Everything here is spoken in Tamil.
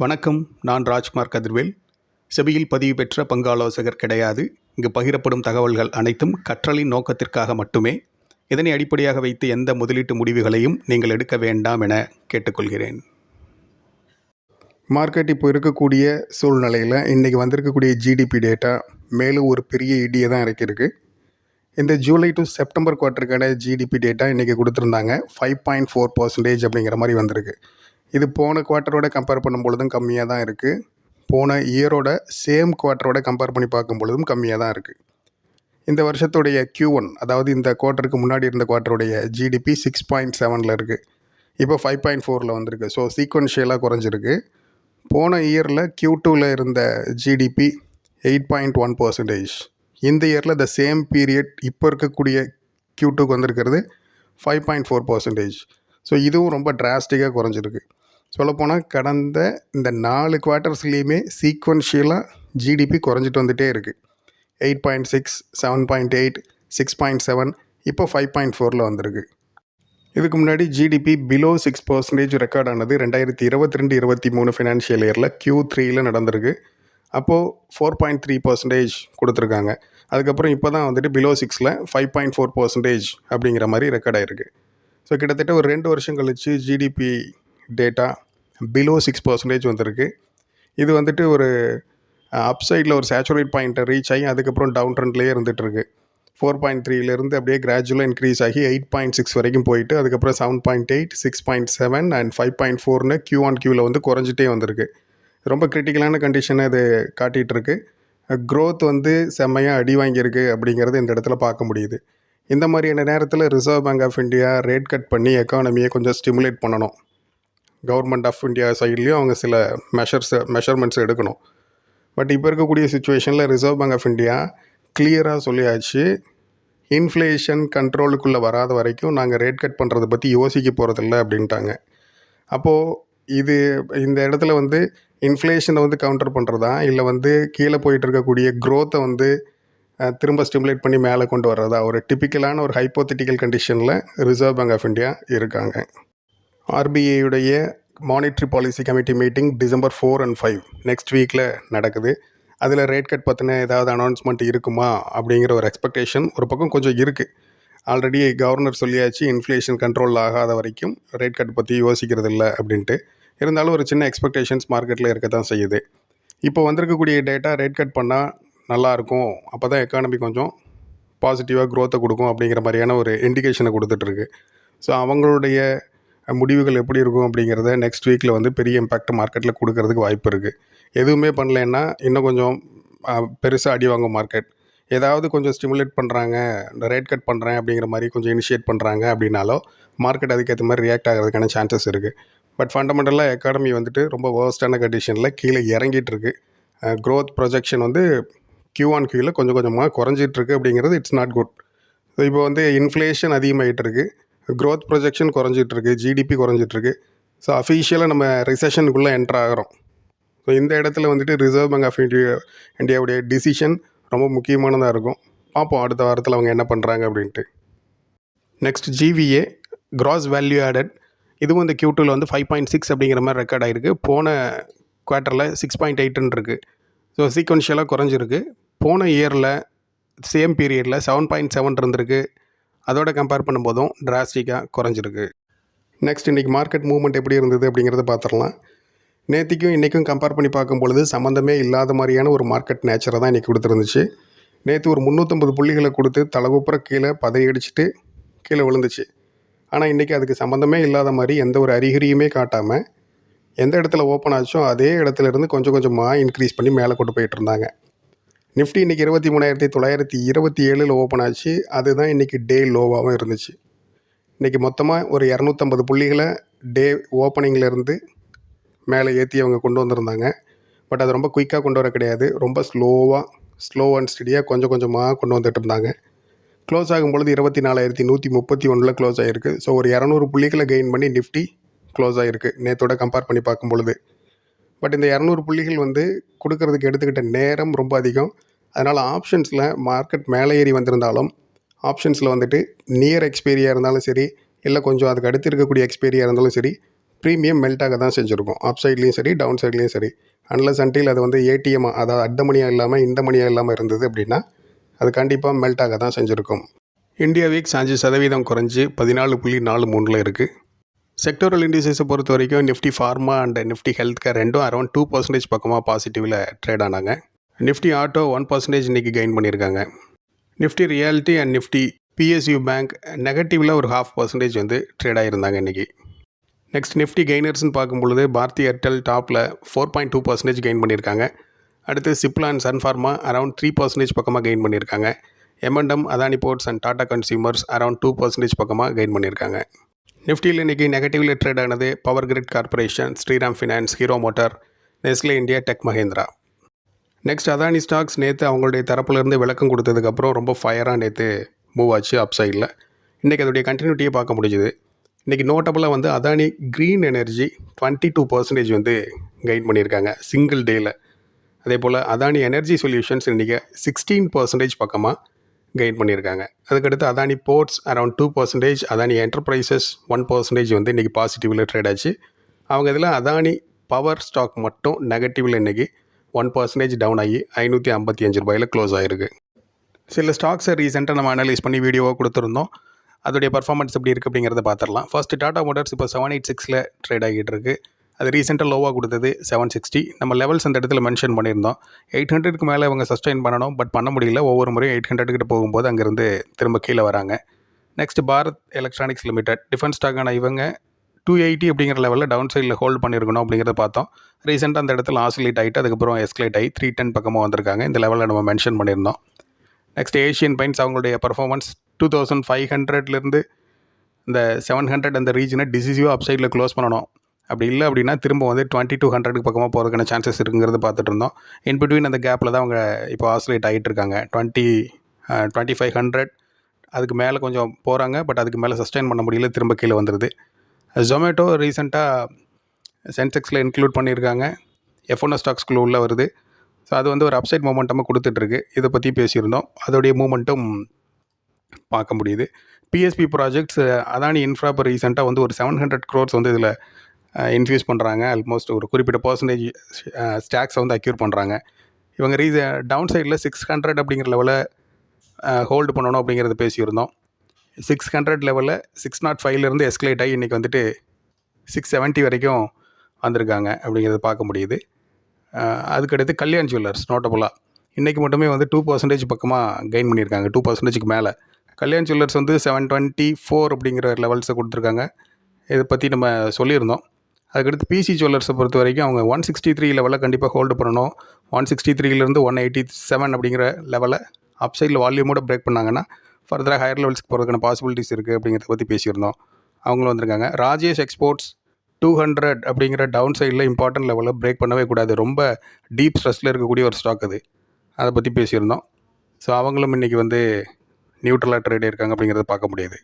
வணக்கம் நான் ராஜ்குமார் கதிர்வேல். செபியில் பதிவு பெற்ற பங்கு ஆலோசகர் கிடையாது. இங்கு பகிரப்படும் தகவல்கள் அனைத்தும் கற்றலின் நோக்கத்திற்காக மட்டுமே. இதனை அடிப்படையாக வைத்து எந்த முதலீட்டு முடிவுகளையும் நீங்கள் எடுக்க வேண்டாம் என கேட்டுக்கொள்கிறேன். மார்க்கெட் இப்போ இருக்கக்கூடிய சூழ்நிலையில் இன்றைக்கி வந்திருக்கக்கூடிய ஜிடிபி டேட்டா மேலும் ஒரு பெரிய இடியை தான் இறக்கியிருக்கு. இந்த ஜூலை டு செப்டம்பர் குவார்ட்டருக்கான ஜிடிபி டேட்டா இன்றைக்கி கொடுத்துருந்தாங்க. ஃபைவ் பாயிண்ட் ஃபோர் பர்சன்டேஜ் அப்படிங்கிற மாதிரி வந்திருக்கு. இது போன குவார்ட்டரோட கம்பேர் பண்ணும்பொழுதும் கம்மியாக தான் இருக்குது போன இயரோட சேம் குவார்ட்டரோட கம்பேர் பண்ணி பார்க்கும் பொழுதும் கம்மியாக தான் இருக்குது இந்த வருஷத்துடைய கியூ ஒன் அதாவது இந்த குவார்ட்டருக்கு முன்னாடி இருந்த குவார்ட்டருடைய ஜிடிபி சிக்ஸ் பாயிண்ட் செவனில் இருக்குது இப்போ ஃபைவ் பாயிண்ட் ஃபோரில் வந்திருக்கு. ஸோ சீக்வன்ஷியலாக குறைஞ்சிருக்கு. போன இயரில் கியூ டூவில் இருந்த GDP eight point one percentage இந்த இயரில் த சேம் பீரியட் இப்போ இருக்கக்கூடிய கியூ டூக்கு வந்திருக்கிறது five point four percentage so இதுவும் ரொம்ப டிராஸ்டிக்காக குறைஞ்சிருக்கு. சொல்லப்போனால் கடந்த இந்த நாலு குவார்ட்டர்ஸ்லேயுமே சீக்வன்ஷியலாக ஜிடிபி குறைஞ்சிட்டு வந்துகிட்டே இருக்குது eight point six seven point eight six point seven இப்போ ஃபைவ் பாயிண்ட் ஃபோரில் வந்திருக்கு. இதுக்கு முன்னாடி GDP below six percentage record ஆனது ரெண்டாயிரத்தி இருபத்தி ரெண்டு இருபத்தி மூணு ஃபினான்ஷியல் இயரில் க்யூ த்ரீயில் நடந்திருக்கு. அப்போது ஃபோர் பாயிண்ட் த்ரீ பர்சன்டேஜ் கொடுத்துருக்காங்க. அதுக்கப்புறம் இப்போ தான் வந்துட்டு பிலோ சிக்ஸில் ஃபைவ் பாயிண்ட் ஃபோர் பர்சன்டேஜ் அப்படிங்கிற மாதிரி ரெக்கார்ட் ஆயிருக்கு. ஸோ கிட்டத்தட்ட ஒரு ரெண்டு வருஷம் கழித்து GDP data below six percentage வந்திருக்கு. இது வந்துட்டு ஒரு அப்சைடில் ஒரு சேச்சுரேட் பாயிண்ட்டை ரீச் ஆகி அதுக்கப்புறம் டவுன் ட்ரெண்ட்லேயே இருந்துகிட்ருக்கு ஃபோர் பாயிண்ட் த்ரீலேருந்து அப்படியே கிராஜுவலாக இன்க்ரீஸ் ஆகி எயிட் பாயிண்ட் சிக்ஸ் வரைக்கும் போயிட்டு அதுக்கப்புறம் seven point eight six point seven and five point ஃபோர்னு கியூ ஆன் கியூவில் வந்து குறைஞ்சிட்டே வந்திருக்கு. ரொம்ப கிரிட்டிக்கலான கண்டிஷனை இது காட்டிகிட்ருக்கு க்ரோத் வந்து செம்மையாக அடி வாங்கியிருக்கு அப்படிங்கிறது இந்த இடத்துல பார்க்க முடியுது. இந்த மாதிரியான நேரத்தில் Reserve Bank of India rate cut பண்ணி எக்கானமியை கொஞ்சம் ஸ்டிமுலேட் பண்ணணும். கவர்மெண்ட் ஆஃப் இந்தியா சைட்லேயும் அவங்க சில மெஷர்ஸ் மெஷர்மெண்ட்ஸ் எடுக்கணும். பட் இப்போ இருக்கக்கூடிய சுச்சுவேஷனில் ரிசர்வ் பேங்க் ஆஃப் இந்தியா கிளியராக சொல்லியாச்சு இன்ஃப்ளேஷன் கண்ட்ரோலுக்குள்ளே வராத வரைக்கும் நாங்கள் ரேட் கட் பண்ணுறதை பற்றி யோசிக்க போகிறதில்ல அப்படின்ட்டாங்க. அப்போது இது இந்த இடத்துல வந்து இன்ஃப்ளேஷனை வந்து கவுண்டர் பண்ணுறதா இல்லை வந்து கீழே போயிட்டு இருக்கக்கூடிய க்ரோத்தை வந்து திரும்ப ஸ்டிமுலேட் பண்ணி மேலே கொண்டு வர்றதா? ஒரு டிப்பிக்கலான ஒரு ஹைப்போத்திட்டிக்கல் கண்டிஷனில் ரிசர்வ் பேங்க் ஆஃப் இந்தியா இருக்காங்க. ஆர்பிஐயுடைய monetary policy committee meeting December four and five next வீக்கில் நடக்குது. அதில் ரேட் கட் பற்றின ஏதாவது அனௌன்ஸ்மெண்ட் இருக்குமா? அப்படிங்கிற ஒரு எக்ஸ்பெக்டேஷன் ஒரு பக்கம் கொஞ்சம் இருக்குது ஆல்ரெடி கவர்னர் சொல்லியாச்சு இன்ஃப்ளேஷன் கண்ட்ரோல் ஆகாத வரைக்கும் ரேட் கட் பற்றி யோசிக்கிறது இல்லை அப்படின்ட்டு. இருந்தாலும் ஒரு சின்ன எக்ஸ்பெக்டேஷன்ஸ் மார்க்கெட்டில் இருக்க தான் செய்யுது. இப்போ வந்திருக்கக்கூடிய டேட்டா ரேட் கட் பண்ணால் நல்லாயிருக்கும் அப்போ தான் எக்கானமி கொஞ்சம் பாசிட்டிவாக க்ரோத்தை கொடுக்கும் அப்படிங்கிற மாதிரியான ஒரு இண்டிகேஷனை கொடுத்துட்ருக்கு ஸோ அவங்களுடைய முடிவுகள் எப்படி இருக்கும் அப்படிங்கிறத நெக்ஸ்ட் வீக்கில் வந்து பெரிய இம்பேக்ட் மார்க்கெட்டில் கொடுக்கறதுக்கு வாய்ப்பு இருக்குது எதுவுமே பண்ணலைன்னா இன்னும் கொஞ்சம் பெருசாக அடி வாங்கும் மார்க்கெட் ஏதாவது கொஞ்சம் ஸ்டிமுலேட் பண்ணுறாங்க இந்த ரேட் கட் பண்ணுறேன் அப்படிங்கிற மாதிரி கொஞ்சம் இனிஷியேட் பண்ணுறாங்க அப்படின்னாலோ மார்க்கெட் அதுக்கேற்ற மாதிரி ரியாக்ட் ஆகிறதுக்கான சான்சஸ் இருக்குது பட் ஃபண்டமெண்டலாக எக்கானமி வந்துட்டு ரொம்ப வேர்ஸ்டான கண்டிஷனில் கீழே இறங்கிட்டு இருக்கு. க்ரோத் ப்ரொஜெக்ஷன் வந்து கியூ ஆன் கியூவில் கொஞ்சம் கொஞ்சமாக குறைஞ்சிட்ருக்கு அப்படிங்கிறது இட்ஸ் நாட் குட் ஸோ இப்போ வந்து இன்ஃப்ளேஷன் அதிகமாகிட்டு இருக்குது க்ரோத் ப்ரொஜெக்ஷன் குறைஞ்சிட்ருக்கு ஜிடிபி குறைஞ்சிட்ருக்கு. ஸோ அஃபிஷியலாக நம்ம ரிசெஷனுக்குள்ளே என்ட்ரு ஆகிறோம். ஸோ இந்த இடத்துல வந்துட்டு ரிசர்வ் பேங்க் ஆஃப் இந்தியா இந்தியாவுடைய டிசிஷன் ரொம்ப முக்கியமானதாக இருக்கும். பார்ப்போம் அடுத்த வாரத்தில் அவங்க என்ன பண்ணுறாங்க அப்படின்ட்டு. Next GVA gross value added இதுவும் இந்த Q2 வந்து ஃபைவ் பாயிண்ட் சிக்ஸ் அப்படிங்கிற மாதிரி ரெக்கார்ட் ஆகிருக்கு போன குவார்ட்டரில் சிக்ஸ் பாயிண்ட் எயிட்டுன்னு இருக்குது ஸோ சீக்வன்ஷியலாக குறைஞ்சிருக்கு. போன இயரில் சேம் பீரியடில் செவன் பாயிண்ட் செவன் இருந்திருக்கு. அதோட கம்பேர் பண்ணும்போதும் டிராஸ்டிக்காக குறைஞ்சிருக்கு. நெக்ஸ்ட் இன்றைக்கி மார்க்கெட் மூவ்மெண்ட் எப்படி இருந்தது அப்படிங்கிறத பார்த்துடலாம் நேற்றுக்கும் இன்றைக்கும் கம்பேர் பண்ணி பார்க்கும் பொழுது சம்மந்தமே இல்லாத மாதிரியான ஒரு மார்க்கெட் நேச்சரை தான் இன்றைக்கி கொடுத்துருந்துச்சு. நேற்று ஒரு முந்நூற்றம்பது புள்ளிகளை கொடுத்து தலைகுப்புற கீழே பதையடிச்சிட்டு கீழே விழுந்துச்சு. ஆனால் இன்றைக்கி அதுக்கு சம்மந்தமே இல்லாத மாதிரி எந்த ஒரு அறிகுறியுமே காட்டாமல் எந்த இடத்துல ஓப்பன் ஆச்சோ அதே இடத்துல இருந்து கொஞ்சம் கொஞ்சமாக இன்க்ரீஸ் பண்ணி மேலே கொண்டு போயிட்டு இருந்தாங்க. நிஃப்டி இன்றைக்கி இருபத்தி மூணாயிரத்தி தொள்ளாயிரத்தி இருபத்தி ஏழில் ஓப்பன் ஆச்சு. அதுதான் இன்றைக்கி டே லோவாகவும் இருந்துச்சு. இன்றைக்கி மொத்தமாக ஒரு இரநூத்தம்பது புள்ளிகளை டே ஓப்பனிங்லேருந்து மேலே ஏற்றி அவங்க கொண்டு வந்திருந்தாங்க. பட் அது ரொம்ப குயிக்காக கொண்டு வர கிடையாது. ரொம்ப ஸ்லோவாக ஸ்லோ அண்ட் ஸ்டடியாக கொஞ்சம் கொஞ்சமாக கொண்டு வந்துட்டு இருந்தாங்க. க்ளோஸ் ஆகும் பொழுது இருபத்தி நாலாயிரத்தி நூற்றி முப்பத்தி ஒன்றில் க்ளோஸ் ஆகிருக்கு ஸோ ஒரு இரநூறு புள்ளிகளை கெயின் பண்ணி நிஃப்டி க்ளோஸ் ஆகிருக்கு நேற்றோட கம்பேர் பண்ணி பார்க்கும் பொழுது. பட் இந்த இரநூறு புள்ளிகள் வந்து கொடுக்கறதுக்கு எடுத்துக்கிட்ட நேரம் ரொம்ப அதிகம். அதனால் ஆப்ஷன்ஸில் மார்க்கெட் மேலே ஏறி வந்திருந்தாலும் ஆப்ஷன்ஸில் வந்துட்டு நியர் எக்ஸ்பீரியாக இருந்தாலும் சரி இல்லை கொஞ்சம் அதுக்கு அடுத்து இருக்கக்கூடிய எக்ஸ்பீரியாக இருந்தாலும் சரி ப்ரீமியம் மெல்ட் ஆக தான் செஞ்சுருக்கும். அப் சைட்லேயும் சரி டவுன் சைட்லேயும் சரி. அன்லஸ் அன்டில் அது வந்து ஏடிஎம் அதாவது அட்ட மணியாக இல்லாமல் இந்த மணியாக இல்லாமல் இருந்தது அப்படின்னா அது கண்டிப்பாக மெல்ட் ஆக தான் செஞ்சுருக்கும். இந்தியா வீக்ஸ் அஞ்சு சதவீதம் குறைஞ்சி பதினாலு புள்ளி நாலு மூணில் இருக்குது செக்டோரல் இண்டிசஸை பொறுத்த வரைக்கும் Nifty Pharma and Nifty Health Care ரெண்டும் அரௌண்ட் டூ பர்சன்டேஜ் பக்கமாக பாசிட்டிவில் ட்ரேட் ஆனாங்க. நிஃப்டி ஆட்டோ ஒன் பர்சன்டேஜ் இன்றைக்கி கெயின் பண்ணியிருக்காங்க. Nifty Realty and Nifty PSU Bank நெகட்டிவில் ஒரு ஹாஃப் பர்சன்டேஜ் வந்து ட்ரேட் ஆகியிருந்தாங்க இன்றைக்கி நெக்ஸ்ட் நிஃப்டி கெய்னர்ஸ்னு பார்க்கும்பொழுது பாரதி ஏர்டெல் டாப்பில் four point two percentage gain பண்ணியிருக்காங்க. அடுத்து Cipla and Sun Pharma around three percentage பக்கமாக கெயின் பண்ணியிருக்காங்க. Momentum Adani Ports and Tata Consumers around two percentage பக்கமாக கெயின் பண்ணியிருக்காங்க. நிஃப்டியில் இன்றைக்கி நெகட்டிவில் ட்ரேட் ஆனது Power Grid Corporation Shriram Finance Hero Motor Nestle India Tech Mahindra next Adani stocks நேற்று அவங்களுடைய தரப்புலேருந்து விளக்கம் கொடுத்ததுக்கப்புறம் ரொம்ப ஃபயராக நேற்று மூவ் ஆச்சு அப் சைடில் இன்றைக்கி அதோடைய கண்டினியூட்டியை பார்க்க முடிஞ்சுது. இன்றைக்கி நோட்டபுளாக வந்து Adani Green Energy twenty two percentage வந்து கெயின் பண்ணியிருக்காங்க சிங்கிள் டேயில் அதே போல் அதானி எனர்ஜி சொல்யூஷன்ஸ் இன்றைக்கி சிக்ஸ்டீன் பர்சன்டேஜ் பக்கமாக கெயின் பண்ணியிருக்காங்க. அதுக்கடுத்து Adani Ports around two percentage Adani Enterprises one percentage வந்து இன்றைக்கி பாசிட்டிவில் ட்ரேட் ஆச்சு. அவங்க இதில் அதானி பவர் ஸ்டாக் மட்டும் நெகட்டிவில் இன்றைக்கி ஒன் பர்சன்டேஜ் டவுன் ஆகி ஐநூற்றி ஐம்பத்தி அஞ்சு ரூபாயில் க்ளோஸ் ஆகிருக்கு சில ஸ்டாக்ஸை ரீசெண்டாக நம்ம அனலைஸ் பண்ணி வீடியோவாக கொடுத்துருந்தோம். அதோடைய பர்ஃபார்மன்ஸ் எப்படி இருக்குது அப்படிங்கிறத பார்த்துடலாம் ஃபர்ஸ்ட் டாடா மோட்டர்ஸ் இப்போ செவன் எயிட் சிக்ஸில் ட்ரேட் ஆகிட்டு இருக்கு. அது ரீசெண்டாக லோவாக கொடுத்தது செவன் சிக்ஸ்டி நம்ம லெவல்ஸ் அந்த இடத்துல மென்ஷன் பண்ணியிருந்தோம். எயிட் ஹண்ட்ரடுக்கு மேலே இவங்க சஸ்டெயின் பண்ணணும் பட் பண்ண முடியல. ஒவ்வொரு முறையும் எயிட் ஹண்ட்ரட்கிட்ட போகும்போது அங்கேருந்து திரும்ப கீழே வராங்க. Next Bharat Electronics Limited defence ஸ்டாக்கான இவங்க டூ எயிட்டி அப்படிங்கிற லெவலில் டவுன் சைடில் ஹோல்ட் பண்ணியிருக்கணும் அப்படிங்கிறத பார்த்தோம். ரீசெண்டாக அந்த இடத்துல ஆசிலேட் ஆகிட்டு அதுக்கப்புறம் எஸ்கலேட் ஆகி த்ரீ டென் பக்கமாக வந்திருக்காங்க. இந்த லெவலில் நம்ம மென்ஷன் பண்ணியிருந்தோம். நெக்ஸ்ட் ஏஷியன் பெயிண்ட்ஸ் அவங்களுடைய பர்ஃபார்மன்ஸ் டூ தௌசண்ட் ஃபைவ் ஹண்ட்ரட்லேருந்து இந்த செவன் ஹண்ட்ரட் அந்த ரீஜனை டிசிசிவாக அப்சைடில் க்ளோஸ் பண்ணணும். அப்படி இல்லை அப்படின்னா திரும்ப வந்து டுவெண்ட்டி டூ ஹண்ட்ரடுக்கு பக்கமாக போகிறதுக்கான சான்சஸ் இருக்குங்கிறது பார்த்துட்டு இருந்தோம். இன் பிட்வீன் அந்த கேப்பில் தான் அவங்க இப்போ ஆசிலேட் ஆகிட்டு இருக்காங்க. டுவெண்ட்டி டுவெண்ட்டி ஃபைவ் ஹண்ட்ரட் அதுக்கு மேலே கொஞ்சம் போகிறாங்க பட் அதுக்கு மேலே சஸ்டெயின் பண்ண முடியல திரும்ப கீழே வந்துடுது ஜொமேட்டோ ரீசெண்டாக சென்செக்ஸில் இன்க்ளூட் பண்ணியிருக்காங்க. எஃப்ஒன்ஓ ஸ்டாக்ஸ்குள்ளே உள்ள வருது. ஸோ அது வந்து ஒரு அப்சைட் மூமெண்ட்டமாக கொடுத்துட்ருக்கு இதை பற்றி பேசியிருந்தோம். அதோடைய மூமெண்ட்டும் பார்க்க முடியுது. பிஎஸ்பி ப்ராஜெக்ட்ஸ் அதானி இன்ஃப்ரா இப்போ ரீசெண்டாக வந்து ஒரு செவன் ஹண்ட்ரட் க்ரோர்ஸ் வந்து இதில் இன்ஃபியூஸ் பண்ணுறாங்க ஆல்மோஸ்ட் ஒரு குறிப்பிட்ட பர்சன்டேஜ் ஸ்டாக்ஸை வந்து அக்யூர் பண்ணுறாங்க இவங்க ரீச டவுன் சைடில் சிக்ஸ் ஹண்ட்ரட் அப்படிங்கிற லெவலில் ஹோல்டு பண்ணணும் அப்படிங்கிறத பேசியிருந்தோம். சிக்ஸ் ஹண்ட்ரட் லெவலில் சிக்ஸ் நாட் ஃபைவ்லேருந்து எஸ்கலேட் ஆகி இன்றைக்கி வந்துட்டு சிக்ஸ் செவன்ட்டி வரைக்கும் வந்திருக்காங்க அப்படிங்கிறத பார்க்க முடியுது. அதுக்கடுத்து கல்யாண் ஜுவல்லர்ஸ் நோட்டபுளாக இன்றைக்கி மட்டுமே வந்து டூ பர்சன்டேஜ் பக்கமாக கெயின் பண்ணியிருக்காங்க. டூ பர்சன்டேஜ்க்கு மேலே. கல்யாண் ஜுவல்லர்ஸ் வந்து செவன் டுவெண்ட்டி ஃபோர் அப்படிங்கிற லெவல்ஸை கொடுத்துருக்காங்க. இதை பற்றி நம்ம சொல்லியிருந்தோம். அதுக்கடுத்து பிசி ஜுவல்லர்ஸை பொறுத்த வரைக்கும் அவங்க ஒன் சிக்ஸ்டி த்ரீ லெவலில் கண்டிப்பாக ஹோல்டு பண்ணணும். ஒன் சிக்ஸ்டி த்ரீலேருந்து ஒன் எயிட்டி செவன் அப்படிங்கிற லெவலில் அப்சைடில் வால்யூமோட பிரேக் பண்ணாங்கன்னா ஃபர்தராக ஹையர் லெவல்ஸ்க்கு போகிறதுக்கான பாசிபிலிட்டிஸ் இருக்குது அப்படிங்கிறத பற்றி பேசியிருந்தோம். அவங்களும் வந்திருக்காங்க. ராஜேஷ் எக்ஸ்போர்ட்ஸ் டூ ஹண்ட்ரட் அப்படிங்கிற டவுன் சைடில் இம்பார்ட்டன்ட் லெவலில் பிரேக் பண்ணவே கூடாது. ரொம்ப டீப் ஸ்ட்ரெஸ்ஸில் இருக்கக்கூடிய ஒரு ஸ்டாக் அது. அதை பற்றி பேசியிருந்தோம். ஸோ அவங்களும் இன்றைக்கி வந்து நியூட்ரலாக ட்ரேடே இருக்காங்க அப்படிங்கிறத பார்க்க முடியாது.